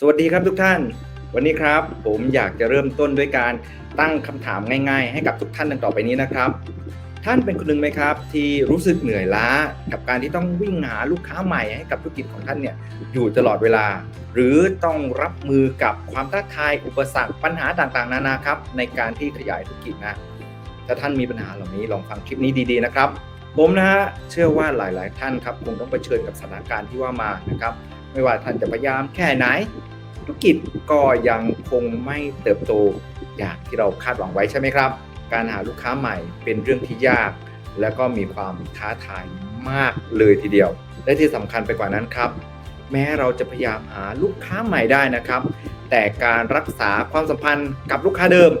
สวัสดีครับทุกท่าน วันนี้ครับ ผมอยากจะเริ่มต้นด้วยการตั้งคำถามง่าย ๆ ให้กับทุกท่านดังต่อไปนี้นะครับ ท่านเป็นคนหนึ่งไหมครับ ที่รู้สึกเหนื่อยล้ากับการที่ต้องวิ่งหาลูกค้าใหม่ให้กับธุรกิจของท่านเนี่ยอยู่ตลอดเวลา หรือต้องรับมือกับความท้าทายอุปสรรคปัญหาต่างๆ นานาครับ ในการที่ขยายธุรกิจนะถ้าท่านมีปัญหาเหล่านี้ลองฟังคลิปนี้ดีๆนะครับ ผมนะฮะเชื่อว่าหลาย ๆ ท่านครับคงต้องเผชิญกับสถานการณ์ที่ว่ามานะครับไม่ว่าท่านจะพยายามแค่ไหน ธุรกิจก็ยังคงไม่เติบโตอย่างที่เราคาดหวังไว้ใช่ไหมครับ การหาลูกค้าใหม่เป็นเรื่องที่ยาก และก็มีความท้าทายมากเลยทีเดียว และที่สำคัญไปกว่านั้นครับ แม้เราจะพยายามหาลูกค้าใหม่ได้นะครับ แต่การรักษาความสัมพันธ์กับลูกค้าเดิม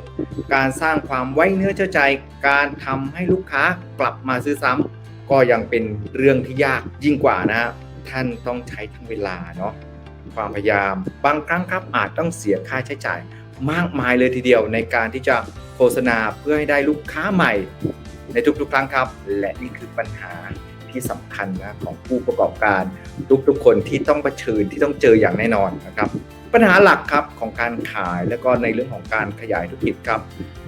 การสร้างความไว้เนื้อเชื่อใจ การทำให้ลูกค้ากลับมาซื้อซ้ำก็ยังเป็นเรื่องที่ยากยิ่งกว่านะฮะท่านต้องใช้ทั้งเวลาเนาะ ความพยายาม บางครั้งครับอาจต้องเสียค่าใช้จ่าย มากมายเลยทีเดียวในการที่จะโฆษณาเพื่อให้ได้ลูกค้าใหม่ ในทุกๆครั้งครับ และนี่คือปัญหาที่สำคัญนะของผู้ประกอบการ ทุกๆคนที่ต้องเผชิญที่ต้องเจออย่างแน่นอนนะครับ ปัญหาหลักครับของการขายและก็ในเรื่องของการขยายธุรกิจครับ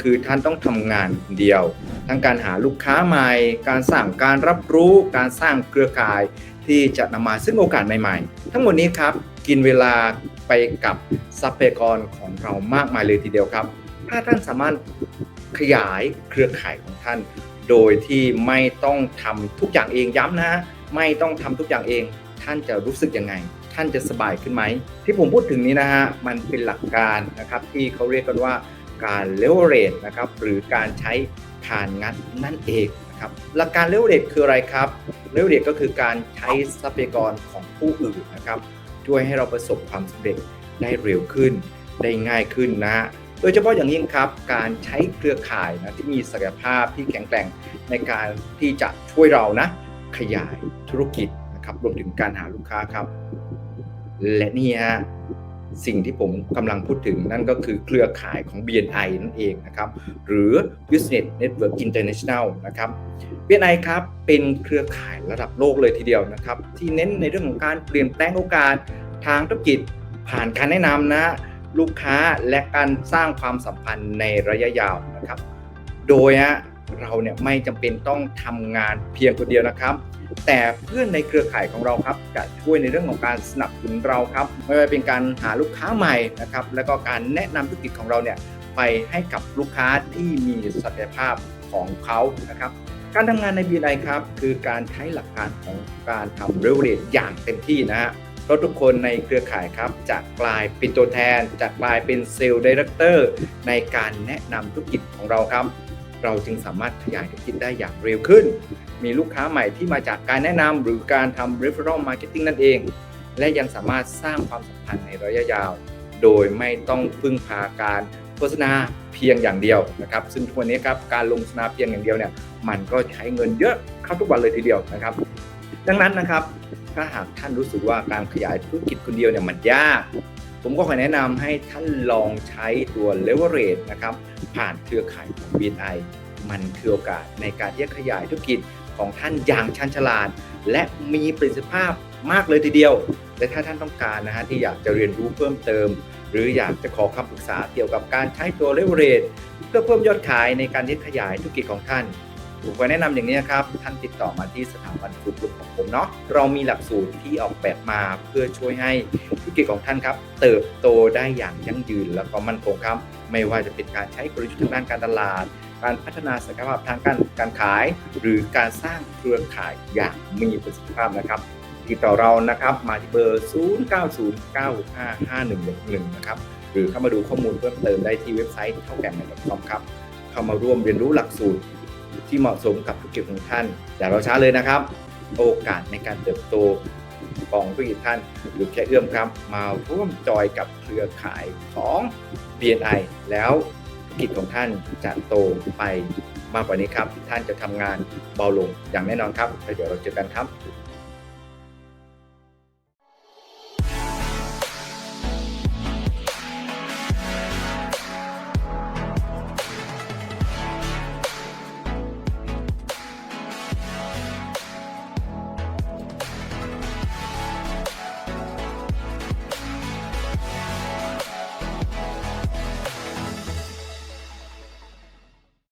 คือท่านต้องทำงานคนเดียว ทั้งการหาลูกค้าใหม่ การสร้างการรับรู้ การสร้างเครือข่ายที่จะนำมาซึ่งโอกาสใหม่ๆ ทั้งหมดนี้ครับ กินเวลาไปกับทรัพยากรของเรามากมายเลยทีเดียวครับ ถ้าท่านสามารถขยายเครือข่ายของท่าน โดยที่ไม่ต้องทำทุกอย่างเองย้ำนะฮะไม่ต้องทำทุกอย่างเอง ท่านจะรู้สึกยังไง ท่านจะสบายขึ้นไหม ที่ผมพูดถึงนี้นะฮะมันเป็นหลักการนะครับที่เขาเรียกกันว่าการเลเวอเรจนะครับหรือการใช้ฐานงัดนั่นเองนะครับหลักการเลเวอเรจคืออะไรครับเลเวอเรจก็คือการใช้ทรัพยากรของผู้อื่นนะครับ ช่วยให้เราประสบความสำเร็จได้เร็วขึ้น ได้ง่ายขึ้นนะฮะโดยเฉพาะอย่างยิ่งครับการใช้เครือข่ายนะที่มีศักยภาพที่แข็งแกร่งในการที่จะช่วยเรานะ ขยายธุรกิจนะครับรวมถึงการหาลูกค้าครับ และนี่ฮะ สิ่งที่ผมกำลังพูดถึงนั่นก็คือเครือข่ายของ BNI นั่นเองนะครับหรือ Business Network International นะครับ BNI ครับเป็นเครือข่ายระดับโลกเลยทีเดียวนะครับที่เน้นในเรื่องของการเปลี่ยนแปลงโอกาสทางธุรกิจผ่านการแนะนำนะลูกค้าและการสร้างความสัมพันธ์ในระยะยาวนะครับ โดยฮะ เราเนี่ยไม่จำเป็นต้องทำงานเพียงคนเดียวนะครับ แต่เพื่อนในเครือข่ายของเราครับจะช่วยในเรื่องของการสนับสนุนเราครับ ไม่ว่าเป็นการหาลูกค้าใหม่นะครับ แล้วก็การแนะนำธุรกิจของเราเนี่ยไปให้กับลูกค้าที่มีศักยภาพของเขานะครับ การทำงานใน BNI ครับคือการใช้หลักการของการทำเรเวลอย่างเต็มที่นะฮะเพราะทุกคนในเครือข่ายครับจะกลายเป็นตัวแทนจะกลายเป็นเซลล์ดีเรคเตอร์ในการแนะนำธุรกิจของเราครับ เราจึงสามารถขยายธุรกิจได้อย่างเร็วขึ้น มีลูกค้าใหม่ที่มาจากการแนะนำหรือการทำ referral marketing นั่นเอง และยังสามารถสร้างความสัมพันธ์ในระยะยาว โดยไม่ต้องพึ่งพาการโฆษณาเพียงอย่างเดียวนะครับ ซึ่งทุกวันนี้ครับการลงโฆษณาเพียงอย่างเดียวเนี่ยมันก็ใช้เงินเยอะเข้าทุกวันเลยทีเดียวนะครับ ดังนั้นนะครับถ้าหากท่านรู้สึกว่าการขยายธุรกิจคนเดียวเนี่ยมันยาก ผมก็ขอแนะนำให้ท่านลองใช้ตัว leverage นะครับ ผ่านเครือข่ายของ BNI มันคือโอกาสในการที่จะขยายธุรกิจของท่านอย่างชันฉลาด และมีประสิทธิภาพมากเลยทีเดียว และถ้าท่านต้องการนะฮะที่อยากจะเรียนรู้เพิ่มเติม หรืออยากจะขอคำปรึกษาเกี่ยวกับการใช้ตัวเลเวอเรจเพื่อเพิ่มยอดขายในการที่ขยายธุรกิจของท่าน ผมขอแนะนำอย่างนี้ครับ ท่านติดต่อมาที่สถาบันฟูดกลุ่มของผมเนาะเรามีหลักสูตรที่ออกแบบมาเพื่อช่วยให้ธุรกิจของท่านครับ เติบโตได้อย่างยั่งยืน แล้วก็มั่นคงครับ ไม่ว่าจะเป็นการใช้กลยุทธ์ทางด้านการตลาด การพัฒนาศักยภาพทางการการขาย หรือการสร้างเครือข่ายอย่างมีประสิทธิภาพนะครับติดต่อเรานะครับมาที่เบอร์ 0909555111 นะครับ หรือเข้ามาดูข้อมูลเพิ่มเติมได้ที่เว็บไซต์เท่าแก่ใน .com ครับ เข้ามาร่วมเรียนรู้หลักสูตร ที่เหมาะสมกับธุรกิจของท่าน อย่ารอช้าเลยนะครับ โอกาสในการเติบโตของธุรกิจท่านหรือแค่เอื้อมครับมาร่วมจอยกับเครือข่ายของ BNI แล้วธุรกิจของท่านจะโตไปมากกว่านี้ครับ ท่านจะทำงานเบาลงอย่างแน่นอนครับแล้วเดี๋ยวเราเจอกันครับ